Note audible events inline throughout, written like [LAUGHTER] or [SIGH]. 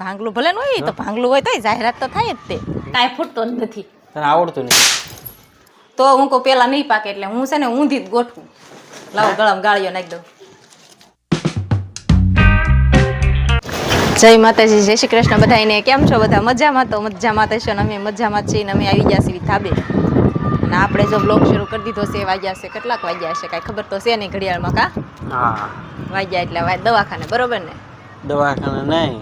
ભાંગલું ભલે ન હોય તો ભાંગલું હોય તો જાહેરાત તો થાય જ તે. કાંઈ ફૂટતો જ નથી. તને આવડતું નહીં તો હું કહું પેલા નહીં પાકે એટલે હું છે ને ઊંધી જ ગોઠવું. લાવો ગળામાં ગાળીઓ નાખી દઉં. જય માતાજી જય શ્રી કૃષ્ણ. બધાને કેમ છો? બધા મજામાં? તો મજામાં થશો ને અમે? મજામાં જ છીએ ને અમે આવી ગયા છીએ ધાબે. અને આપણે જો બ્લોગ શરૂ કરી દીધો છે વાગ્યા છે કેટલાક વાગ્યા છે કાંઈ ખબર તો છે નહીં ઘડિયાળમાં કા? વાગ્યા એટલે દવાખાને બરોબર ને? દવાખાને નહીં.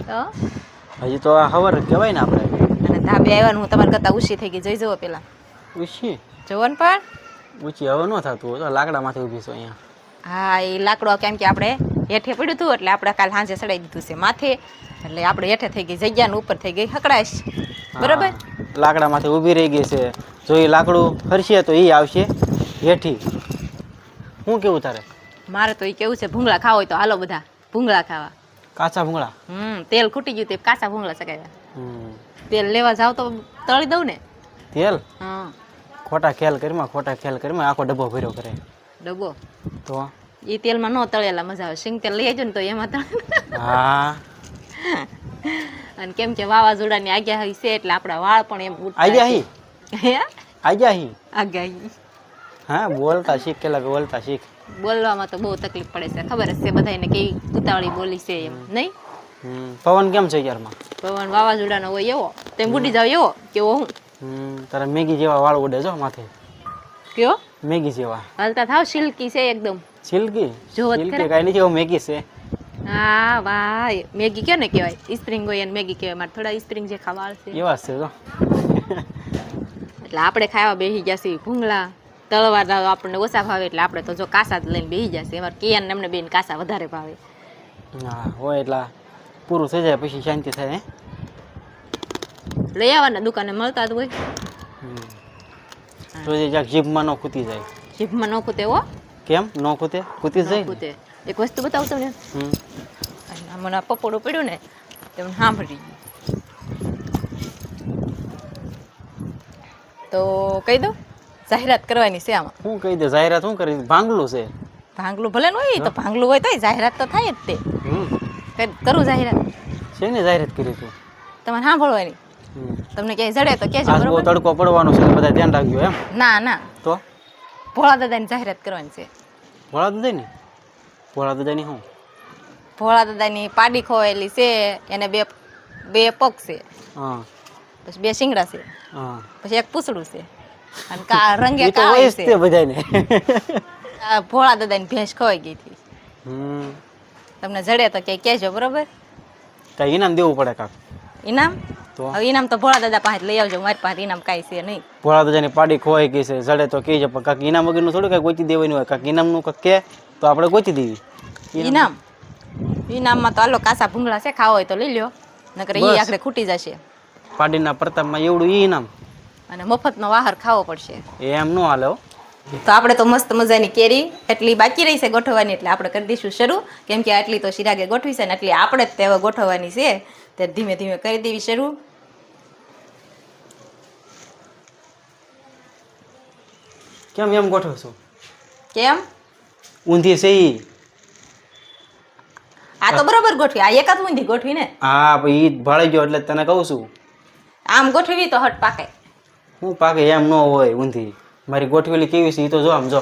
હજી તો આ ખબર કહેવાય ને આપણે. અને ધાબે આવ્યા ને હું તમારા કરતા ઉછી થઈ ગઈ. જોઈ જુઓ પેલા. ઉછી જોવો ને પણ. ઊંચી હવે ન થતું હોય તો લાકડામાંથી ઊભી છો અહીંયા. હા એ લાકડો કેમ કે આપણે હેઠે પડ્યું હતું એટલે આપણે કાલ સાંજે ચડાવી દીધું છે માથે. એટલે આપણે હેઠે થઈ ગઈ જગ્યા ને ઉપર થઈ ગઈ હકડાશ. બરાબર? હા. લાકડામાંથી ઊભી રહી ગઈ છે. જો એ લાકડું ફરશે તો એ આવશે હેઠી. શું કેવું તારે? મારે તો એ કેવું છે ભૂંગળા ખાવા હોય તો હાલો બધા ભૂંગળા ખાવા. કાચા ભૂંગળા? હમ તેલ ખૂટી ગયું તે કાચા ભૂંગળા સકાવ્યા હમ. તેલ લેવા જાવ તો તળી દઉં ને. તેલ? હા. ખોટા ખેલ કરીમાં ખોટા ખેલ કરીમાં આખો ડબ્બો ભર્યો કરે. ડબ્બો? તો? એ તેલમાં ન તળેલા મજા આવે. સિંગ તેલ લઈ આવજો ને તો એમાં તળ. હા. અને કેમ કે વાવાઝોડાની આગાહી છે એટલે આપણા વાળ પણ એમ જા હી? હે? આઈ જા હી? આગાહી હા. બોલતા શીખ કેલા બોલતા શીખ. બોલવામાં તો બહુ તકલીફ પડે છે. ખબર જ છે બધાને કેવી ઉતાવળી બોલી છે એમ. નહીં? પવન કેમ છે યારમાં પવન વાવાઝોડાનો હોય એવો. તેમ ઉડી જાવ એવો કેવો હું? તારા મેગી જેવા વાળ ઉડે જો માથે. કયો મેગી જેવા. હાલતા થાવ સિલ્કી છે એકદમ. સિલ્કી? જો સિલ્કી કાઈ નથી મેગી છે. હા વાહ મેગી કે ને કહેવાય? સ્પ્રિંગ હોય એને મેગી કહેવાય. મારે થોડા સ્પ્રિંગ જે ખાવા છે. એવા છે જો એટલે આપણે ખાવા બેસી ગયા છીએ ભૂંગળા. તળવા આપણને ઓછા ભાવે એટલે આપણે તો જો કાસા જ લઈને બેસી જશે. એમાં કિયાન એમને બેન કાસા વધારે ભાવે. હા હોય એટલે. પૂરું થઈ જાય પછી શાંતિ થાય લઈ આવવાના દુકાને મળતા જ હોય. તો જે જીભમાં ન ખૂતી જાય. જીભમાં ન ખૂતે હો. કેમ? ન ખૂતે ખૂતી જાય ખૂતે એક વસ્તુ બતાવતો તમને. હમ. મને પપોડું પડ્યું ને તે સાંભળી ગયું. તો કહી દઉં? જાહેરાત કરવાની છે આમાં. શું કહી દે જાહેરાત શું કરી ભાંગલું છે. ભાંગલું ભલે ન હોય તો ભાંગલું હોય તોય જાહેરાત તો થાય જ તે. કર- જાહેરાત? છે ને જાહેરાત કરી તું તમારે સાંભળવાની. તમને ક્યાંય જડે તો કહેજો છે બરોબર? તડકો પડવાનો છે બધા ધ્યાન રાખજો એમ. ના ના. તો? ભોળા દાદાની જાહેરાત કરવાની છે. ભોળા દાદા ની ભોળા દાદાની શું ભોળા દાદાની પાડી ખોવાયેલી છે એને બે બે પગ છે. હા. પછી બે શિંગડા છે. હા. પછી એક પૂછડું છે. અને કા રંગે કા જ છે. તે બધાને. આ ભોળા દાદાની ભેંસ ખોવાઈ ગઈ હતી. તમને જડે તો કે કહેજો બરોબર? તો ઇનામ દેવું પડે કાક. ઇનામ તો? હવે ઇનામ તો ભોળા દાદા પાસે લઈ આવજો મારી પાસે ઇનામ કાંઈ છે નહીં. ભોળા દાદાની પાડી ખોવાઈ ગઈ છે જડે તો કહેજો પણ કાંક ઇનામ વગરનું થોડું કાંઈ ગોતી દેવાનું હોય. કાંક ઇનામનું કાંક કે તો આપણે ગોતી દેવી. ઇનામ ઇનામમાં તો આલો કાસા ભૂંગળા છે ખાવા હોય તો લઈ લ્યો. નકર એ આખરે ખૂટી જશે. પાડીના પ્રતાપમાં એવડું ઈ ઇનામ અને મફતનો વાહર ખાવો પડશે. એમ નો હાલો તો આપણે તો મસ્ત મજાની કેરી એટલી બાકી રહી છે ગોઠવવાની એટલે આપણે કરી દઈશું શરૂ. કેમ કે આટલી તો શિરાગે ગોઠવી છે ને એટલી આપણે જ તે ગોઠવવાની છે. તે ધીમે ધીમે કરી દેવી શરૂ. કેમ એમ ગોઠવો કેમ? ઊંધી છે ઈ. આ તો બરોબર ગોઠવી આ એકાદ ઊંધી ગોઠવી ને. હા એ જ ભાળી ગયો એટલે તને કહું છું. આમ ગોઠવી તો હટ પાકે. હું પાકે એમ ન હોય ઊંધી. મારી ગોઠવેલી કેવી છે એ તો જો આમ જો.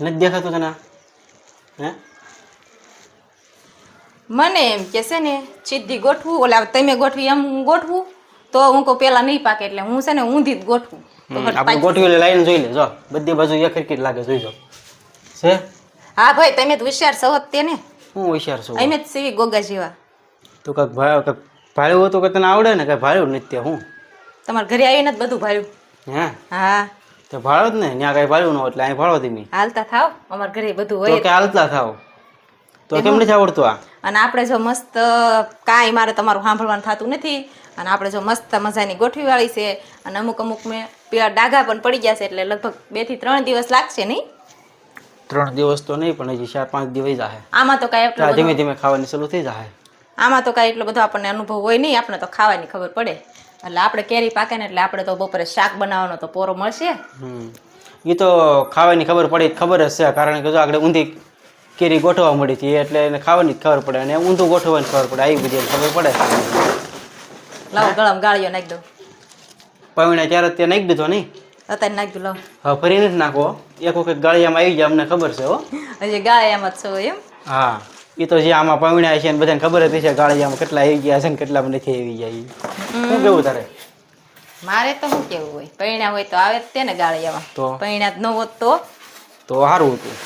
નથી દેખાતું તને હે? મને એમ કે છે ને સીધી ગોઠવું ઓલા તમે ગોઠવી એમ હું ગોઠવું તો હું કહું પેલા નહીં પાકે એટલે હું છે ને ઊંધી જ ગોઠવું. આપણે ગોઠવેલી લાઈન જોઈ લે જો. બધી બાજુ એક જ લાગે જોઈ જો છે? હા ભાઈ તમે તો હોશિયાર છો તે ને હું હોશિયાર છું અમે જ સીવી ગોગા જેવા. તું કાંક ભાઈ કાંક ભાડ્યું હતું કે તને આવડે ને કાંઈ ભાડ્યું નથી હું? તમારા ઘરે આવીને જ બધું ભાડ્યું હે? હા. તો ભાડો જ ને ત્યાં કઈ ભાડ્યું ન એટલે અહીં ભાડો ધીમી. હાલતા થાવ અમારા ઘરે બધું હોય. કે હાલતા થાવ. તો કેમ નથી આવડતું આ? અને આપણે જો મસ્ત કાંઈ મારે તમારું સાંભળવાનું થતું નથી અને આપણે જો મસ્ત મજાની ગોઠવી વાળી છે અને અમુક અમુક મેં પેલા ડાઘા પણ પડી ગયા છે એટલે લગભગ બેથી ત્રણ દિવસ લાગશે નહીં? ત્રણ દિવસ તો નહીં પણ હજી ચાર પાંચ દિવસ જાહે. આમાં તો કાંઈ એટલો ધીમે ધીમે ખાવાની શરૂ થઈ જાય આમાં તો કાંઈ એટલો બધો આપણને અનુભવ હોય નહીં આપણે તો ખાવાની ખબર પડે. એટલે આપણે કેરી પાકે ને એટલે આપણે તો બપોરે શાક બનાવવાનો તો પોરો મળશે. હમ. એ તો ખાવાની ખબર પડી ખબર જ છે કારણ કે જો આગળ ઊંધી કેરી ગોઠવવા મળી હતી એટલે એને ખાવાની જ ખબર પડે અને ઊંધું ગોઠવવાની ખબર પડે આવી બધી ખબર પડે. લાવો ગળામાં ગાળીઓ નાખી દઉં પવિણા ત્યારે ત્યાં નાખી દીધો નહીં? અત્યારે નાખી લાવ. હા ફરી નથી નાખો એક વખત ગાળિયામાં આવી જાય અમને ખબર છે હો. હજી ગાળિયામાં જ છો એમ? હા. એ તો જે આમાં પવિણા છે ને બધાને ખબર હતી છે ગાળિયામાં કેટલા આવી ગયા છે ને કેટલા નથી આવી ગયા. શું કેવું તારે? મારે તો શું કેવું હોય? પૈણા હોય તો આવે તે ને ગાળિયામાં. તો? પૈણા ન હોત તો? તો સારું હતું.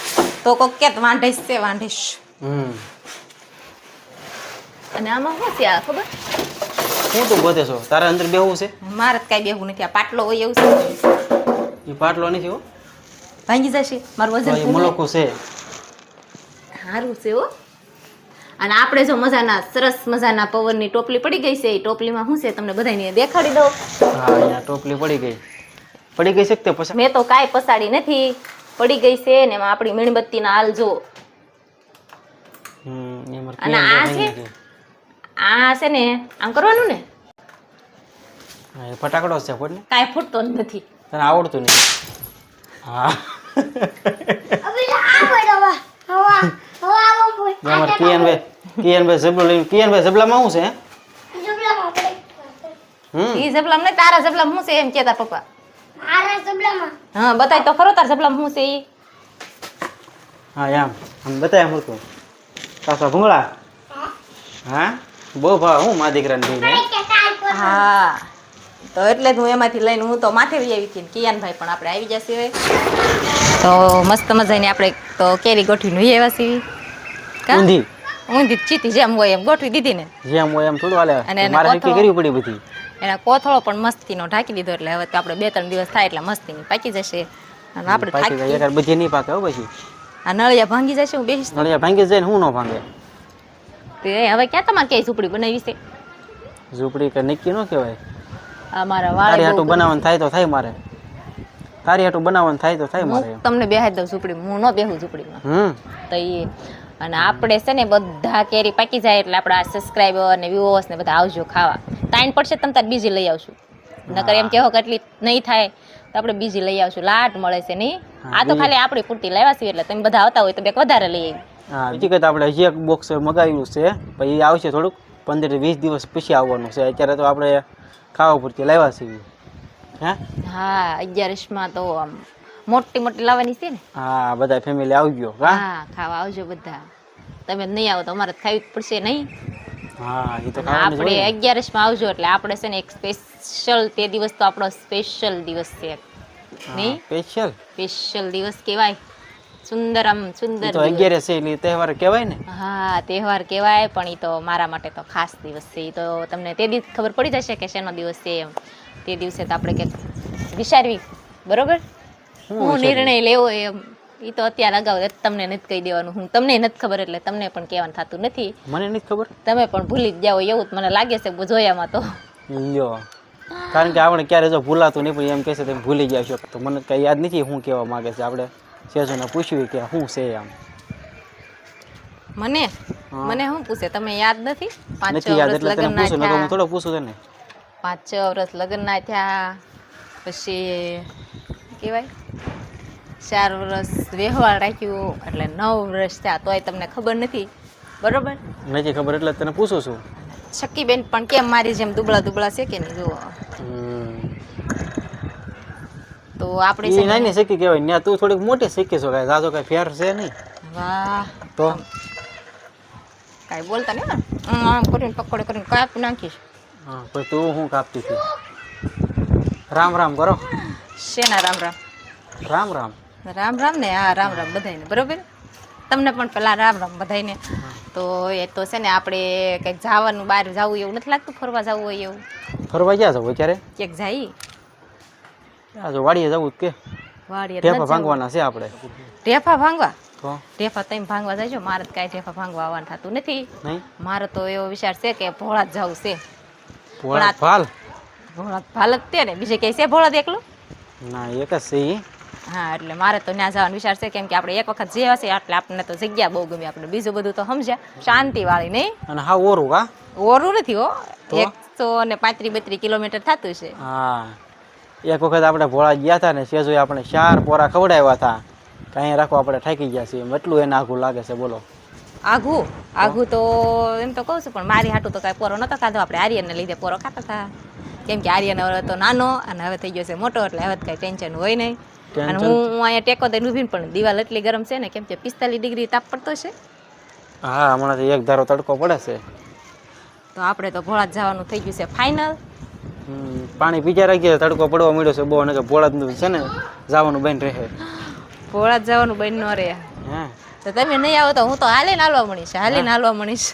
તો કોક કે વાંઢીશ છે વાંઢીશ. હમ. અને આમાં શું છે આ ખબર? શું તું ગોતે છો? તારા અંદર બેહવું છે? મારે તો કાંઈ બેહવું નથી. આ પાટલો હોય એવું છે. એ પાટલો નથી હો. ભાંગી જશે. મારું તો વજન મુલકું છે. સારું છે હો. અને આપણે જો મજાના સરસ મજાના પવનની ટોપલી પડી ગઈ છે એ ટોપલીમાં શું છે તમને બધાને દેખાડી દઉં. હા અહીંયા ટોપલી પડી ગઈ. પડી ગઈ છે કે પછી? મેં તો કાંઈ પસાડી નથી. પડી ગઈ છે ને એમાં આપણી મીણબત્તીના હાલ જો. અને આ છે? આ છે ને આમ કરવાનું ને? એ ફટાકડો છે ખોટ કાંઈ ફૂટતો નથી. તને આવડતું નહીં હા. અમારે કિયનભાઈ કિયનભાઈ ઝબલો લઈને કિયનભાઈ ઝબલામાં શું છે? હમ. એ જબલામ નહીં તારા જબલામ શું છે એમ કેતા પપ્પા? હા બતાય તો ખરો તાર જબલામ શું છે ઈ? હા એમ. આમ બતાય હું તો કાકા ભૂંગળા? હા? બહુ ભાવ હું મા દીકરાને દઈને હા. તો એટલે જ હું એમાંથી લઈને હું તો માથે આવી હતી કિયાનભાઈ પણ આપણે આવી જશે હવે. તો મસ્ત મજાની આપણે તો કેરી ગોઠવીને આવ્યા કા? ઊંધી. ઊંધી ચીતી જેમ હોય એમ ગોઠવી દીધી ને. જેમ હોય એમ થોડું હાલે. અને મારે નક્કી કરવી પડી બધી. એના કોથળો પણ મસ્તીનો ઢાંકી દીધો એટલે હવે તો આપણે બે ત્રણ દિવસ થાય એટલે મસ્તીની પાકી જશે. અને આપણે પાકી જાય. બધી નહીં પાકે હો પછી. આ નળિયા ભાંગી જશે હું બેસીશ નળિયા ભાંગી જાય ને હું ન ભાંગે. તે હવે ક્યાં તમારે ક્યાંય ઝૂંપડી બનાવી છે? ઝૂંપડી કે નક્કી ન કહેવાય. આ મારા તારી વાળ હાટું બનાવવાનું થાય તો થાય મારે. તારી હાટું બનાવવાનું થાય તો થાય મારે. તમને બેહાડી દઉં ઝૂંપડી. હું ન બેહું ઝૂંપડીમાં. હમ. તો એ અને આપણે છે ને બધા કેરી પાકી જાય એટલે આપણા સબસ્ક્રાઈબર ને વ્યુઅર્સ ને બધા આવજો ખાવા. ટાઈમ પડશે તમે તાર બીજી લઈ આવશું. નકર એમ કહો કે એટલી નહીં થાય તો આપણે બીજી લઈ આવશું. લાટ મળે છે નહીં. આ તો ખાલી આપણી પૂરતી લાવ્યા છીએ એટલે તમે બધા આવતા હોય તો બેક વધારે લઈ આવી હા બીજી કહેતા આપણે હજી એક બોક્સ મગાવ્યું છે પછી આવશે થોડુંક. પંદર વીસ દિવસ પછી આવવાનું છે. અત્યારે તો આપણે ખાવા પૂરતી લાવ્યા છીએ. હા? હા અગિયારસમાં તો આમ મોટી મોટી લાવવાની છે ને? હા બધા ફેમિલી આવજો હા? ખાવા આવજો બધા. તમે નહીં આવો તો અમારે ખાવી પડશે નહીં. હા એ તો આપણે અગિયારસમાં આવજો એટલે આપણે છે ને એક સ્પેશિયલ તે દિવસ તો આપણો સ્પેશિયલ દિવસ છે. નહીં? સ્પેશિયલ સ્પેશિયલ દિવસ કહેવાય. સુંદર આમ સુંદર તો દિવસ. અગિયાર છે એટલે તહેવાર કહેવાય ને? હા તહેવાર કહેવાય પણ એ તો મારા માટે તો ખાસ દિવસ છે. એ તો તમને તે દિવસ ખબર પડી જશે કે શેનો દિવસ છે એમ. તે દિવસે તો આપણે કંઈક વિચારવી. બરોબર? હું નિર્ણય લેવો એમ. એ તો અત્યારે અગાઉ તમને નથી કહી દેવાનું. હું તમને નથી ખબર એટલે તમને પણ કહેવાનું થતું નથી. મને નથી ખબર? તમે પણ ભૂલી જ જાઓ એવું જ મને લાગે છે જોયામાં તો. લ્યો. કારણ કે આપણે ક્યારે જો ભૂલાતું નહીં પણ એમ કહેશે તમે ભૂલી ગયા છો. તો મને કઈ યાદ નથી હું કહેવા માંગે છે. આપણે સેજોને પૂછ્યું કે શું છે આમ મને? મને શું પૂછે? તમે યાદ નથી? પાંચ વર્ષ તને લગ્નના પૂછું હું થોડો પૂછું તને. પાંચ છ વર્ષ લગ્નના થયા પછી કહેવાય ચાર વર્ષ વ્યવહાર રાખ્યું એટલે નવ વર્ષ થયા તોય તમને ખબર નથી. બરોબર? નથી ખબર એટલે તને પૂછું છું. શક્કીબેન પણ કેમ મારી જેમ દુબળા દુબળા છે કે નહીં જુઓ. તો આપણે છે ને- નાની શીખી કહેવાય ત્યાં તું થોડીક મોટી શીખી છો કાંઈ જાજો કાંઈ ફેર છે નહીં. વાહ. તો? કાંઈ બોલતા નહીં ને આમ કરીને પકોડે કરીને કાપી નાખીશ. હા પણ તું હું કાપતી છું રામ રામ કરો. શેના રામ રામ? રામ રામ. રામ રામ ને હા રામ રામ બધાને બરોબર? તમને પણ પેલા રામ રામ બધાને તો એ તો છે ને આપણે કંઈક જવાનું બહાર જવું એવું નથી લાગતું? ફરવા જવું હોય એવું? ફરવા ક્યાં જવું ક્યારે ક્યાંક જાય? વાડીએ જવું કે. વાડીએ ઢેફા ભાંગવાના છે આપણે. ઢેફા ભાંગવા? ઢેફા તમે ભાંગવા જાજો મારે તો કાંઈ ઢેફા ભાંગવા આવવાનું થતું નથી. મારો તો એવો વિચાર છે કે ભોળા જ જવું છે. ભોળા ભાલ? ભોળા ભાલ જ તે ને. બીજે ક્યાંય છે ભોળા એકલું? ના એક જ છે. હા એટલે મારે તો ત્યાં જવાનો વિચાર છે કેમ કે આપણે એક વખત જે હશે એટલે આપણને તો જગ્યા બહુ ગમી. આપણે બીજું બધું તો સમજ્યા. શાંતિ વાળી નહીં. અને હા ઓરું કા? ઓરું નથી હો? એકસો ને પાંત્રી બત્રી કિલોમીટર થતું છે. હા. એક વખત આપણે ભોળા ગયા હતા ને સેજોએ આપણે ચાર પોરા ખવડાવ્યા હતા. કાંઈ રાખો આપણે થાકી ગયા છીએ. એટલું એને આઘું લાગે છે બોલો. આઘું? આઘું તો એમ તો કહું છું પણ મારી હાટું તો કાંઈ પોરો નતો ખાધો. આપણે આર્યનને લીધે પોરો ખાતા હતા. કેમ કે આર્યન હવે તો નાનો અને હવે થઈ ગયો છે મોટો એટલે હવે કાંઈ ટેન્શન હોય નહીં. અને હું અહીંયા ટેકો દઈને ઊભી પણ દિવાલ એટલી ગરમ છે ને કેમ કે પિસ્તાલીસ ડિગ્રી તાપ પડતો છે. હા હમણાંથી એક ધારો તડકો પડે છે. તો આપણે તો ભોળા જવાનું થઈ ગયું છે ફાઇનલ પાણી પીજા રાખીએ તડકો પડવા મળ્યો છે બહુ અને કે ભોળા છે ને જવાનું બંધ રહે. ભોળા જવાનું બંધ ન રહે. હા? તો તમે નહીં આવો તો હું તો હાલીને હાલવા મળીશ હાલીને હાલવા મળીશ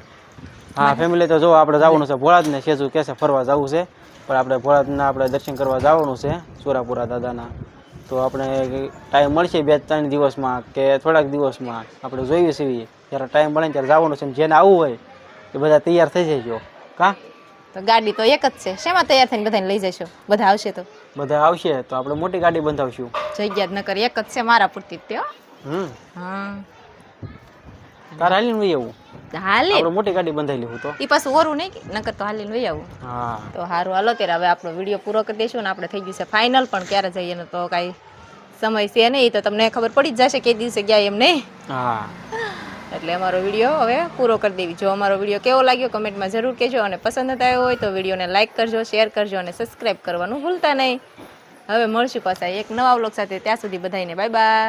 [LAUGHS] હા ફેમિલી તો જો આપણે જવાનું છે ભોળાજ ને સેજુ કે છે ફરવા જવું છે. પણ આપણે ભોળાજના આપણે દર્શન કરવા જવાનું છે સુરાપુરા દાદાના. તો આપણે ટાઈમ મળશે બે ત્રણ દિવસમાં કે થોડાક દિવસમાં આપણે જોઈએ છીએ. જ્યારે ટાઈમ મળે ને ત્યારે જવાનું છે ને જેને આવવું હોય એ બધા તૈયાર થઈ જજો. કા? તો ગાડી તો એક જ છે. શેમાં તૈયાર થઈને બધાને લઈ જશો? બધા આવશે તો? બધા આવશે તો આપણે મોટી ગાડી બંધાવશું. જગ્યા જ નકર એક જ છે મારા પૂરતી તે હો. હમ. હા. તારે હાલીને આવું. હાલી. મોટી ગાડી બંધાયેલી હું તો. ઈ પાછું ઓરું નહીં નકર તો હાલીને લઈ આવું. હા. તો સારું હાલો ત્યારે હવે આપણો વીડિયો પૂરો કરી દઈશું ને આપણે થઈ ગયું છે ફાઇનલ પણ ક્યારે જઈએ ને તો કાંઈ સમય છે નહીં. તો તમને ખબર પડી જ જશે કે દિવસે ગયા એમ નહીં. હા. એટલે અમારો વીડિયો હવે પૂરો કરી દેવી. જો અમારો વીડિયો કેવો લાગ્યો કમેન્ટમાં જરૂર કહેજો અને પસંદ આવ્યો હોય તો વિડીયોને લાઇક કરજો શેર કરજો અને સબસ્ક્રાઈબ કરવાનું ભૂલતા નહીં. હવે મળશું પાછા એક નવા વ્લોગ સાથે. ત્યાં સુધી બધાને બાય બાય